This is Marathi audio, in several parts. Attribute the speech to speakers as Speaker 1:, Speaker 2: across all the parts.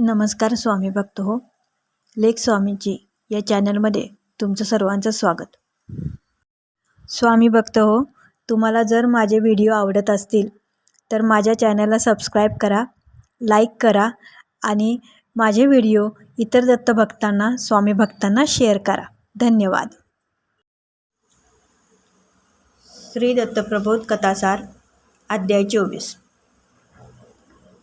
Speaker 1: नमस्कार स्वामी भक्त हो. लेख स्वामीजी या चॅनलमध्ये तुमचं सर्वांचं स्वागत. स्वामी भक्त हो तुम्हाला जर माझे व्हिडिओ आवडत असतील तर माझ्या चॅनलला सबस्क्राईब करा लाईक करा आणि माझे व्हिडिओ इतर दत्तभक्तांना स्वामी भक्तांना शेअर करा. धन्यवाद. श्री दत्तप्रबोध कथासार अध्याय चोवीस.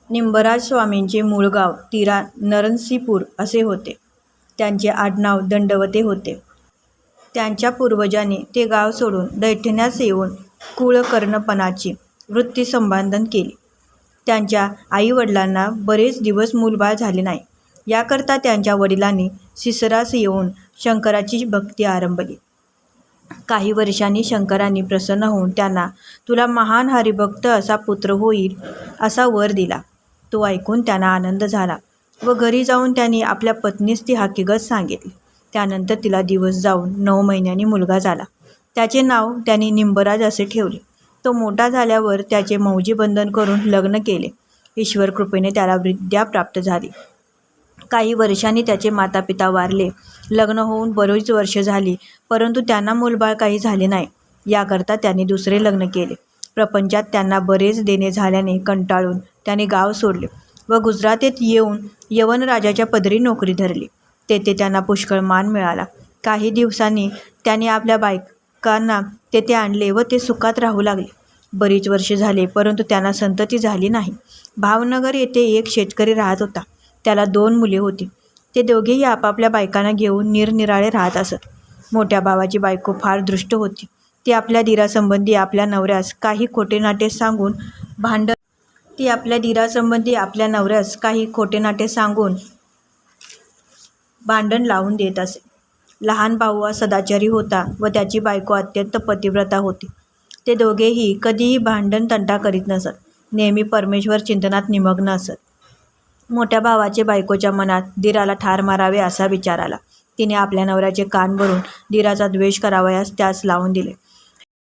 Speaker 1: निंबराज स्वामींचे मूळ गाव तिरा नरनसीपूर असे होते. त्यांचे आडनाव दंडवते होते. त्यांच्या पूर्वजांनी ते गाव सोडून दैठण्यास येऊन कुळकर्णपणाची वृत्ती संपादन केली. त्यांच्या आईवडिलांना बरेच दिवस मूलबाळ झाले नाही. याकरता त्यांच्या वडिलांनी सिसरास येऊन शंकराची भक्ती आरंभली. काही वर्षांनी शंकरांनी प्रसन्न होऊन त्यांना तुला महान हरिभक्त असा पुत्र होईल असा वर दिला. तो ऐकून त्यांना आनंद झाला व घरी जाऊन त्यांनी आपल्या पत्नीस ती हकीकत सांगितली. त्यानंतर तिला दिवस जाऊन नऊ महिन्यांनी मुलगा झाला. त्याचे नाव त्यांनी निंबराज असे ठेवले. तो मोठा झाल्यावर त्याचे मौजी बंधन करून लग्न केले. ईश्वर कृपेने त्याला विद्या प्राप्त झाली. काही वर्षांनी त्याचे मातापिता वारले. लग्न होऊन बरीच वर्ष झाली परंतु त्यांना मूलबाळ काही झाले नाही. याकरता त्यांनी दुसरे लग्न केले. प्रपंचात त्यांना बरेच देणे झाल्याने कंटाळून त्याने गाव सोडले व गुजरातेत येऊन यवन राजाच्या पदरी नोकरी धरली. तेथे त्यांना पुष्कळ मान मिळाला. काही दिवसांनी त्याने आपल्या बायकांना तेथे आणले व ते सुखात राहू लागले. बरीच वर्षे झाले परंतु त्यांना संतती झाली नाही. भावनगर येथे एक शेतकरी राहत होता. त्याला दोन मुले होती. ते दोघेही आपापल्या बायकांना घेऊन निरनिराळे राहत असत. मोठ्या भावाची बायको फार दृष्ट होती. ती आपल्या दिरासंबंधी आपल्या नवऱ्यास काही खोटे नाटे सांगून भांडण ती आपल्या दिरासंबंधी आपल्या नवऱ्यास काही खोटे नाटे सांगून भांडण लावून देत असे. लहान भाऊ हा सदाचारी होता व त्याची बायको अत्यंत पतिव्रता होती. ते दोघेही कधीही भांडण तंटा करीत नसत. नेहमी परमेश्वर चिंतनात निमग्न असत. मोठ्या भावाचे बायकोच्या मनात दिराला ठार मारावे असा विचार आला. तिने आपल्या नवऱ्याचे कान भरून दिराचा द्वेष करावयास त्यास लावून दिले.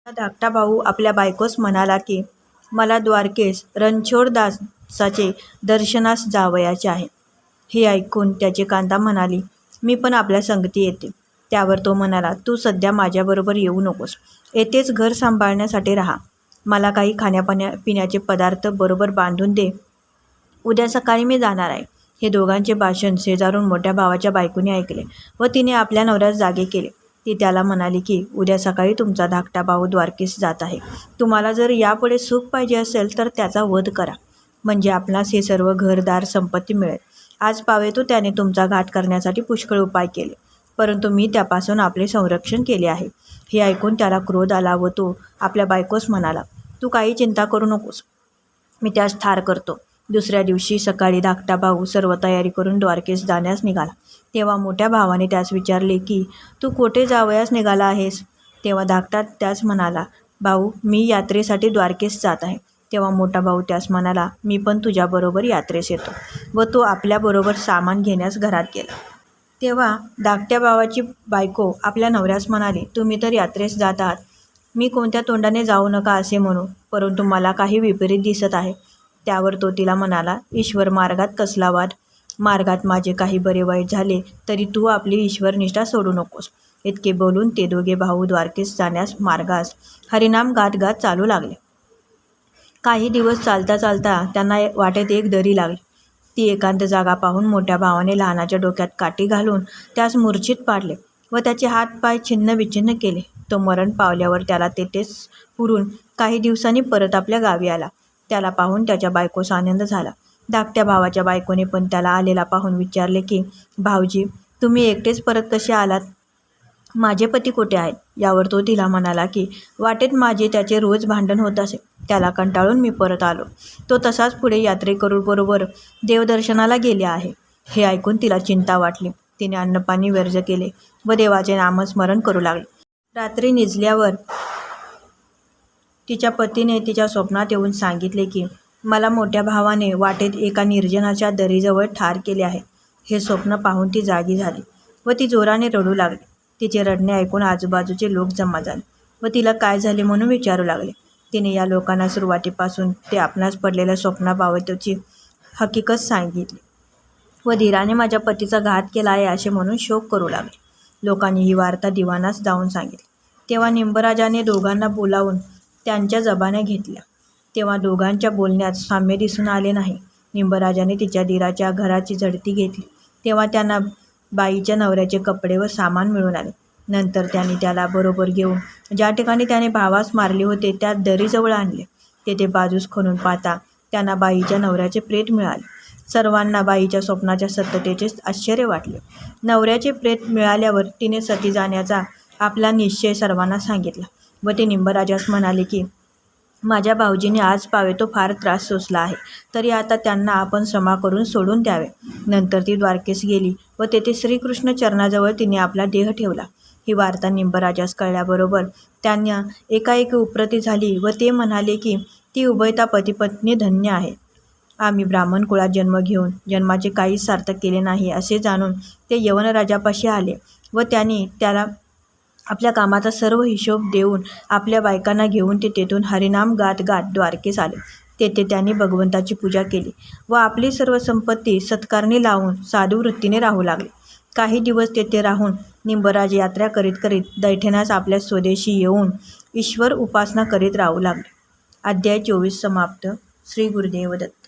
Speaker 1: धाकटा भाऊ आपल्या बायकोस म्हणाला की मला द्वारकेस रणछोडदासाचे दर्शनास जावयाचे आहे. हे ऐकून त्याची कांता म्हणाली मी पण आपल्या संगती येते. त्यावर तो म्हणाला तू सध्या माझ्याबरोबर येऊ नकोस. येथेच घर सांभाळण्यासाठी राहा. मला काही खाण्यापाण्या पिण्याचे पदार्थ बरोबर बांधून दे. उद्या सकाळी मी जाणार आहे. हे दोघांचे भाषण शेजारून मोठ्या भावाच्या बायकोने ऐकले व तिने आपल्या नवऱ्यास जागे केले. ती त्याला म्हणाली की उद्या सकाळी तुमचा धाकटा भाऊ द्वारकेस जात आहे. तुम्हाला जर यापुढे सुख पाहिजे असेल तर त्याचा वध करा. म्हणजे आपणास हे सर्व घरदार संपत्ती मिळेल. आज पावेतो त्याने तुमचा घाट करण्यासाठी पुष्कळ उपाय केले, परंतु मी त्यापासून आपले संरक्षण केले आहे. हे ऐकून त्याला क्रोध आला व तो आपल्या बायकोस म्हणाला, तू काही चिंता करू नकोस. मी त्यास ठार करतो. दुसऱ्या दिवशी सकाळी धाकटा भाऊ सर्व तयारी करून द्वारकेस जाण्यास निघाला. तेव्हा मोठ्या भावाने त्यास विचारले की तू कोठे जावयास निघाला आहेस? तेव्हा धाकटा त्यास म्हणाला, भाऊ मी यात्रेसाठी द्वारकेस जात आहे. तेव्हा मोठा भाऊ त्यास म्हणाला, मी पण तुझ्याबरोबर यात्रेस येतो. व तो आपल्याबरोबर सामान घेण्यास घरात गेला. तेव्हा धाकट्या भावाची बायको आपल्या नवऱ्यास म्हणाली, तुम्ही तर यात्रेस जात आहात. मी कोणत्या तोंडाने जाऊ नका असे म्हणू, परंतु मला काही विपरीत दिसत आहे. त्यावर तो तिला म्हणाला, ईश्वर मार्गात कसला वाद? मार्गात माझे काही बरे वाईट झाले तरी तू आपली ईश्वरनिष्ठा सोडू नकोस. इतके बोलून ते दोघे भाऊ द्वारकेस जाण्यास मार्गास हरिनाम गात गात चालू लागले. काही दिवस चालता चालता त्यांना वाटेत एक दरी लागली. ती एकांत जागा पाहून मोठ्या भावाने लहानाच्या डोक्यात काठी घालून त्यास मूर्छित पाडले व त्याचे हात पाय छिन्न विछिन्न केले. तो मरण पावल्यावर त्याला तेथेच पुरून काही दिवसांनी परत आपल्या गावी आला. त्याला पाहून त्याच्या बायकोस आनंद झाला. धाकट्या भावाच्या बायकोने पण त्याला आलेला पाहून विचारले की भाऊजी तुम्ही एकटेच परत कसे आलात? माझे पती कोठे आहेत? यावर तो तिला म्हणाला की वाटेत माझे त्याचे रोज भांडण होत असे. त्याला कंटाळून मी परत आलो. तो तसाच पुढे यात्रेकरूबरोबर देवदर्शनाला गेले आहे. हे ऐकून तिला चिंता वाटली. तिने अन्नपाणी व्यर्ज केले व देवाचे नामस्मरण करू लागले रात्री निजल्यावर तिच्या पतीने तिच्या स्वप्नात येऊन सांगितले की मला मोठ्या भावाने वाटेत एका निर्जनाच्या दरीजवळ ठार केले आहे. हे स्वप्न पाहून ती जागी झाली व ती जोराने रडू लागली. तिचे रडणे ऐकून आजूबाजूचे लोक जमा झाले व तिला काय झाले म्हणून विचारू लागले. तिने या लोकांना सुरुवातीपासून ते आपणास पडलेल्या स्वप्नाबाबतची हकीकत सांगितली. व धीराने माझ्या पतीचा घात केला आहे असे म्हणून शोक करू लागले लोकांनी ही वार्ता दिवाणास जाऊन सांगितली तेव्हा निंबराजाने दोघांना बोलावून त्यांच्या जबान्या घेतल्या. तेव्हा दोघांच्या बोलण्यात साम्य दिसून आले नाही. निंबराजाने तिच्या दिराच्या घराची झडती घेतली. तेव्हा त्यांना बाईच्या नवऱ्याचे कपडे व सामान मिळून आले. नंतर त्यांनी त्याला बरोबर घेऊन ज्या ठिकाणी त्याने भावास मारले होते त्या दरीजवळ आणले. तेथे बाजूस खणून पाहता त्यांना बाईच्या नवऱ्याचे प्रेत मिळाले. सर्वांना बाईच्या स्वप्नाच्या सत्यतेचे आश्चर्य वाटले. नवऱ्याचे प्रेत मिळाल्यावर तिने सती जाण्याचा आपला निश्चय सर्वांना सांगितला. व ते निंबराजास म्हणाले की माझ्या भाऊजीने आज पावे तो फार त्रास सोसला आहे. तरी आता त्यांना आपण क्षमा करून सोडून द्यावे. नंतर ती द्वारकेस गेली व तेथे श्रीकृष्ण चरणाजवळ तिने आपला देह ठेवला. ही वार्ता निंबराजास कळल्याबरोबर त्यांना एकाएकी उप्रती झाली व ते म्हणाले की ती उभयता पतीपत्नी धन्य आहे. आम्ही ब्राह्मण कुळात जन्म घेऊन जन्माचे काहीच सार्थक केले नाही असे जाणून ते यवनराजापाशी आले व त्यांनी त्याला आपल्या कामाचा सर्व हिशोब देऊन आपल्या बायकांना घेऊन ते तेथून हरिनाम गात गात द्वारकेस आले. तेथे त्यांनी भगवंताची पूजा केली व आपली सर्व संपत्ती सत्कारणी लावून साधू वृत्तीने राहू लागले. काही दिवस तेथे राहून निंबराज यात्रा करीत करीत दैठण्यास आपल्या स्वदेशी येऊन ईश्वर उपासना करीत राहू लागले. अध्याय चोवीस समाप्त. श्री गुरुदेव दत्त